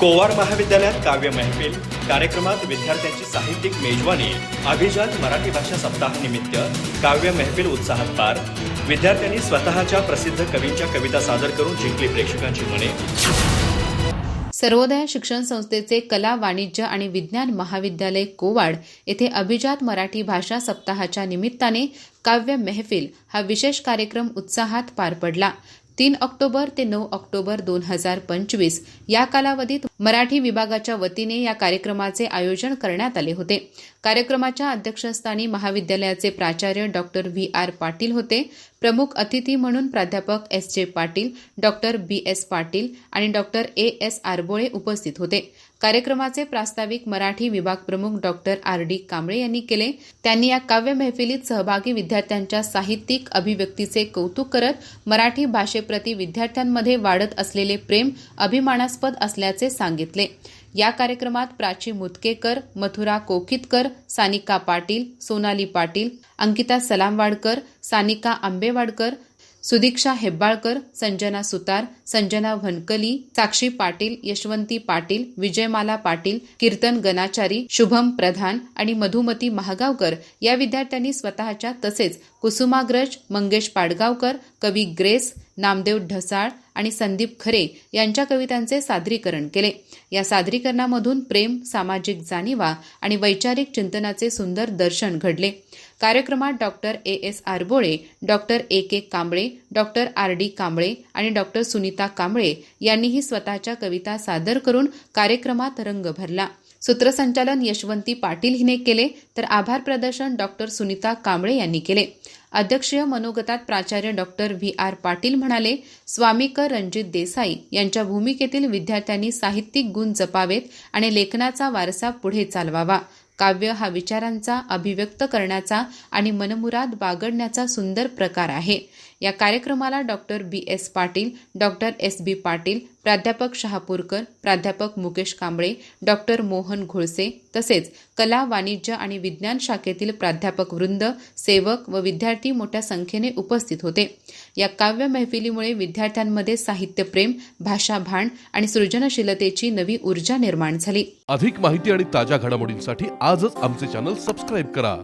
कोवार महाविद्यालयात काव्य महफिल कार्यक्रमात विद्यार्थ्यांची साहित्यिक मेजवानी अभिजात मराठी भाषा सप्ताहानिमित्त काव्य महफिल उत्साहात पार. विद्यार्थ्यांनी स्वतःच्या प्रसिद्ध कवींच्या कविता सादर करून जिंकली प्रेक्षकांची मने. सर्वोदय शिक्षण संस्थेचे कला वाणिज्य आणि विज्ञान महाविद्यालय कोवाड येथे अभिजात मराठी भाषा सप्ताहाच्या निमित्ताने काव्य मेहफिल हा विशेष कार्यक्रम उत्साहात पार पडला. तीन ऑक्टोबर ते नऊ ऑक्टोबर दोन हजार पंचवीस या कालावधीत मराठी विभागाच्या वतीने या कार्यक्रमाचे आयोजन करण्यात आले होते. कार्यक्रमाच्या अध्यक्षस्थानी महाविद्यालयाचे प्राचार्य डॉक्टर व्ही. आर. पाटील होते. प्रमुख अतिथी म्हणून प्राध्यापक S. J. Patil doctor B. S. Patil आणि डॉक्टर ए. एस. आरबोळे उपस्थित होते. कार्यक्रमाचे प्रास्ताविक मराठी विभाग प्रमुख डॉक्टर आर. डी. कांबळे यांनी केले. त्यांनी या काव्य मैफिलीत सहभागी विद्यार्थ्यांच्या साहित्यिक अभिव्यक्तीचे कौतुक करत मराठी भाषेप्रती विद्यार्थ्यांमध्ये वाढत असलेले प्रेम अभिमानास्पद असल्याचे सांगितले. या कार्यक्रमात प्राची मुतकेकर मथुरा कोकितकर सानिका पाटील सोनाली पाटील अंकिता सलामवाडकर सानिका आंबेवाडकर सुदीक्षा हेब्बाळकर संजना सुतार संजना व्हनकली साक्षी पाटील यशवंती पाटील विजयमाला पाटील कीर्तन गणाचारी शुभम प्रधान आणि मधुमती महागावकर या विद्यार्थ्यांनी स्वतःच्या तसेच कुसुमाग्रज मंगेश पाडगावकर कवी ग्रेस नामदेव ढसाळ आणि संदीप खरे यांच्या कवितांचे सादरीकरण केले. या सादरीकरणामधून प्रेम सामाजिक जाणीवा आणि वैचारिक चिंतनाचे सुंदर दर्शन घडले. कार्यक्रमात doctor A S Arbole doctor A K Kamble doctor R D Kamble आणि डॉक्टर सुनीता कांबळे यांनीही स्वतःच्या कविता सादर करून कार्यक्रमात रंग भरला. सूत्रसंचालन यशवंती पाटील हिने केले तर आभार प्रदर्शन डॉक्टर सुनीता कांबळे यांनी केले. अध्यक्षीय मनोगतात प्राचार्य डॉक्टर व्ही. आर. पाटील म्हणाले स्वामीकर रणजित देसाई यांच्या भूमिकेतील विद्यार्थ्यांनी साहित्यिक गुण जपावेत आणि लेखनाचा वारसा पुढे चालवावा. काव्य हा विचारांचा अभिव्यक्त करण्याचा आणि मनमुराद बागडण्याचा सुंदर प्रकार आहे. या कार्यक्रमाला doctor B. S. Patil doctor S. B. Patil प्राध्यापक शहापूरकर प्राध्यापक मुकेश कांबळे डॉक्टर मोहन घोळसे तसेच कला वाणिज्य आणि विज्ञान शाखेतील प्राध्यापक वृंद सेवक व विद्यार्थी मोठ्या संख्येने उपस्थित होते. या काव्य मैफिलीमुळे विद्यार्थ्यांमध्ये साहित्यप्रेम भाषाभान आणि सृजनशीलतेची नवी ऊर्जा निर्माण झाली. अधिक माहिती आणि ताज्या घडामोडींसाठी आजच आमचे चॅनल सबस्क्राईब करा.